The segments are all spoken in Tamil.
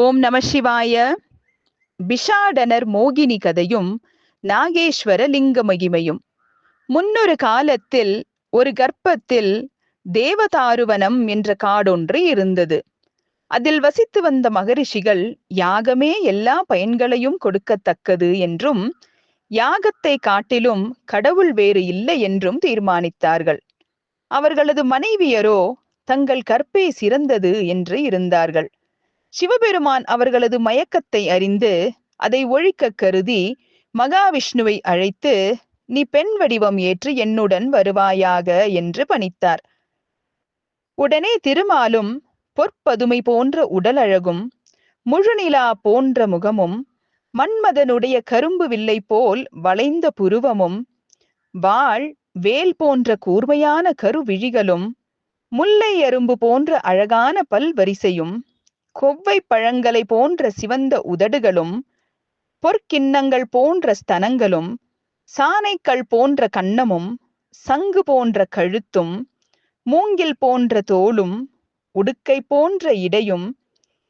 ஓம் நம சிவாய. பிஷாடனர் மோகினி கதையும் நாகேஸ்வர லிங்க மகிமையும். முன்னொரு காலத்தில் ஒரு கர்ப்பத்தில் தேவதாருவனம் என்ற காடொன்று இருந்தது. அதில் வசித்து வந்த மகரிஷிகள் யாகமே எல்லா பயன்களையும் கொடுக்கத்தக்கது என்றும் யாகத்தை காட்டிலும் கடவுள் வேறு இல்லை என்றும் தீர்மானித்தார்கள். அவர்களது மனைவியரோ தங்கள் கற்பே சிறந்தது என்று இருந்தார்கள். சிவபெருமான் அவர்களது மயக்கத்தை அறிந்து அதை ஒழிக்க கருதி மகாவிஷ்ணுவை அழைத்து நீ பெண் வடிவம் ஏற்று என்னுடன் வருவாயாக என்று பணித்தார். உடனே திருமாலும் பொற்பதுமை போன்ற உடலழகும் முழுநிலா போன்ற முகமும் மன்மதனுடைய கரும்பு வில்லை போல் வளைந்த புருவமும் வாள் வேல் போன்ற கூர்மையான கருவிழிகளும் முல்லை அரும்பு போன்ற அழகான பல்வரிசையும் கொவ்வை பழங்களை போன்ற சிவந்த உதடுகளும் பொற்கிண்ணங்கள் போன்ற ஸ்தனங்களும் சானைக்கள் போன்ற கன்னமும் சங்கு போன்ற கழுத்தும் மூங்கில் போன்ற தோளும் உடுக்கை போன்ற இடையும்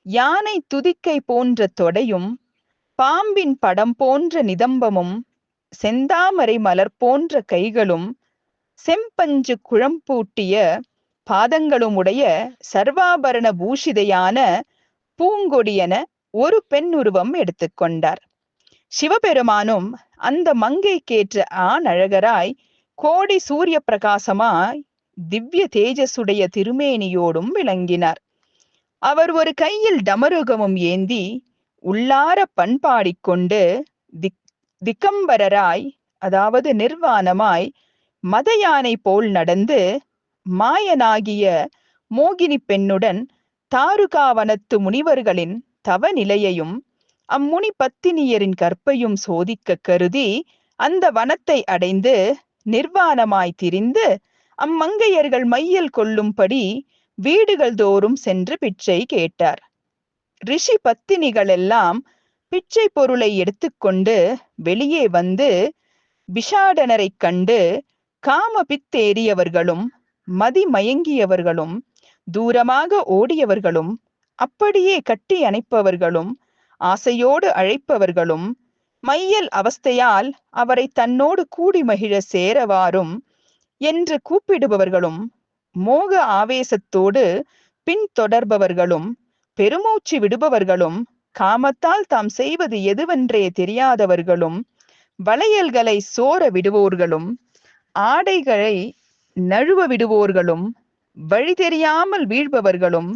யானை துதிக்கை போன்ற தொடையும் பாம்பின் படம் போன்ற நிதம்பமும் செந்தாமரை மலர் போன்ற கைகளும் செம்பஞ்சு குழம்பூட்டிய பாதங்களும் உடைய சர்வாபரண பூஷிதையான பூங்கொடியென ஒரு பெண் உருவம் எடுத்துக்கொண்டார். சிவபெருமானும் அந்த மங்கைக்கேற்ற ஆணழகராய் கோடி சூரிய பிரகாசமாய் திவ்ய தேஜசுடைய திருமேனியோடும் விளங்கினார். அவர் ஒரு கையில் டமருகமும் ஏந்தி உள்ளார பண்பாடிக்கொண்டு திக் திக்கம்பரராய் அதாவது நிர்வாணமாய் மத யானை போல் நடந்து மாயனாகிய மோகினி பெண்ணுடன் தாருகாவனத்து முனிவர்களின் தவ நிலையையும் அம்முனி பத்தினியரின் கற்பையும் சோதிக்க கருதி அந்த வனத்தை அடைந்து நிர்வாணமாய் திரிந்து அம்மங்கையர்கள் மையல் கொள்ளும்படி வீடுகள் தோறும் சென்று பிச்சை கேட்டார். ரிஷி பத்தினிகள் எல்லாம் பிச்சை பொருளை எடுத்துக்கொண்டு வெளியே வந்து பிஷாடனரைக் கண்டு காம பித்தேறியவர்களும் மதி மயங்கியவர்களும் தூரமாக ஓடியவர்களும் அப்படியே கட்டி அணைப்பவர்களும் ஆசையோடு அழைப்பவர்களும் மையல் அவஸ்தையால் அவரை தன்னோடு கூடி மகிழ சேரவாரும் என்று கூப்பிடுபவர்களும் மோக ஆவேசத்தோடு பின்தொடர்பவர்களும் பெருமூச்சு விடுபவர்களும் காமத்தால் தாம் செய்வது எதுவென்றே தெரியாதவர்களும் வளையல்களை சோர விடுவோர்களும் ஆடைகளை நழுவ விடுவோர்களும் வழி தெரியாமல் வீழ்பவர்களும்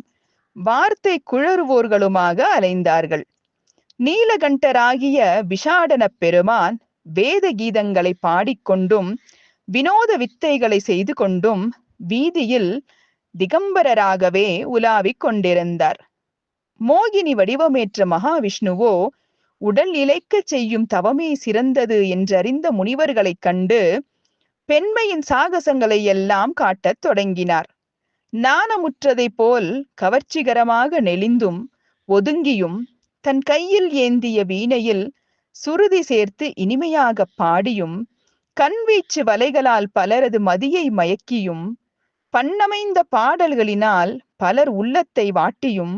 வார்த்தை குழறுவோர்களுமாக அலைந்தார்கள். நீலகண்டராகிய விஷாடன பெருமான் வேத கீதங்களை பாடிக்கொண்டும் வினோத வித்தைகளை செய்து கொண்டும் வீதியில் திகம்பரராகவே உலாவிக் கொண்டிருந்தார். மோகினி வடிவமேற்ற மகாவிஷ்ணுவோ உடல் இழைக்க செய்யும் தவமே சிறந்தது என்றறிந்த முனிவர்களைக் கண்டு பெண்மையின் சாகசங்களை எல்லாம் காட்டத் தொடங்கினார். நாணமுற்றதைப் போல் கவர்ச்சிகரமாக நெளிந்தும் ஒதுங்கியும் தன் கையில் ஏந்திய வீணையில் சுருதி சேர்த்து இனிமையாக பாடியும் கண்வீச்சு வலைகளால் பலரது மதியை மயக்கியும் பண்ணமைந்த பாடல்களினால் பலர் உள்ளத்தை வாட்டியும்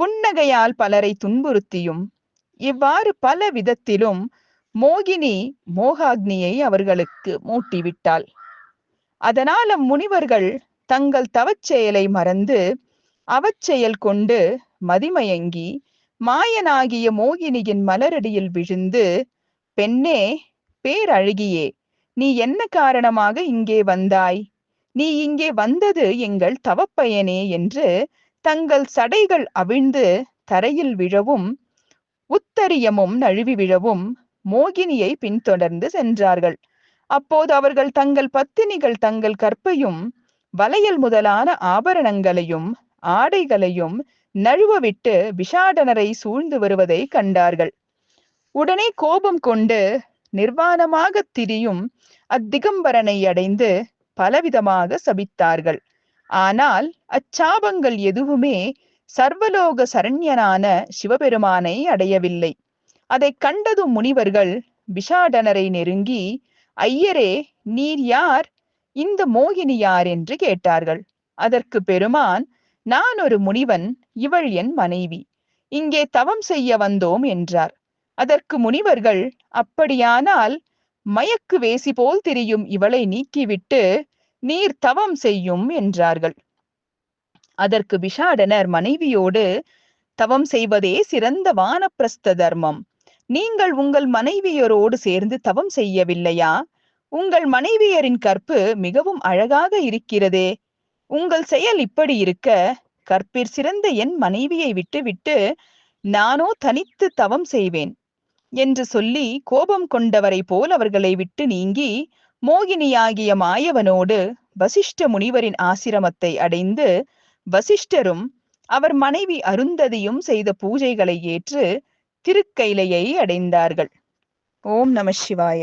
புன்னகையால் பலரை துன்புறுத்தியும் இவ்வாறு பல விதத்திலும் மோகினி மோகாக்னியை அவர்களுக்கு மூட்டிவிட்டாள். அதனால் அம்முனிவர்கள் தங்கள் தவச்செயலை மறந்து அவச்செயல் கொண்டு மதிமயங்கி மாயனாகிய மோகினியின் மலரடியில் விழுந்து பெண்ணே பேரழகியே நீ என்ன காரணமாக இங்கே வந்தாய்? நீ இங்கே வந்தது எங்கள் தவப்பயனே என்று தங்கள் சடைகள் அவிழ்ந்து தரையில் விழவும் உத்தரியமும் நழுவி விழவும் மோகினியை பின்தொடர்ந்து சென்றார்கள். அப்போது அவர்கள் தங்கள் பத்தினிகள் தங்கள் கற்பையும் வளையல் முதலான ஆபரணங்களையும் ஆடைகளையும் நழுவவிட்டு விஷாடனரை சூழ்ந்து வருவதை கண்டார்கள். உடனே கோபம் கொண்டு நிர்வாணமாக திரியும் அத்திகம்பரனை அடைந்து பலவிதமாக சபித்தார்கள். ஆனால் அச்சாபங்கள் எதுவுமே சர்வலோக சரண்யனான சிவபெருமானை அடையவில்லை. அதை கண்டதும் முனிவர்கள் விஷாடனரை நெருங்கி ஐயரே நீர் யார்? இந்த மோகினி யார் என்று கேட்டார்கள். அதற்கு பெருமான் நான் ஒரு முனிவன் இவள் என் மனைவி. இங்கே தவம் செய்ய வந்தோம் என்றார். அதற்கு முனிவர்கள் அப்படியானால் மயக்கு வேசி போல் திரியும் இவளை நீக்கிவிட்டு நீர் தவம் செய்யும் என்றார்கள். அதற்கு விஷாடனர் மனைவியோடு தவம் செய்வதே சிறந்த வானப்பிரஸ்த தர்மம். நீங்கள் உங்கள் மனைவியரோடு சேர்ந்து தவம் செய்யவில்லையா? உங்கள் மனைவியரின் கற்பு மிகவும் அழகாக இருக்கிறதே. உங்கள் செயல் இப்படி இருக்க கற்பிற் சிறந்த என் மனைவியை விட்டுவிட்டு நானோ தனித்து தவம் செய்வேன் என்று சொல்லி கோபம் கொண்டவரை போல் அவர்களை விட்டு நீங்கி மோகினியாகிய மாயவனோடு வசிஷ்ட முனிவரின் ஆசிரமத்தை அடைந்து வசிஷ்டரும் அவர் மனைவி அருந்ததியும் செய்த பூஜைகளை ஏற்று திருக்கைலையை அடைந்தார்கள். ஓம் நம சிவாய.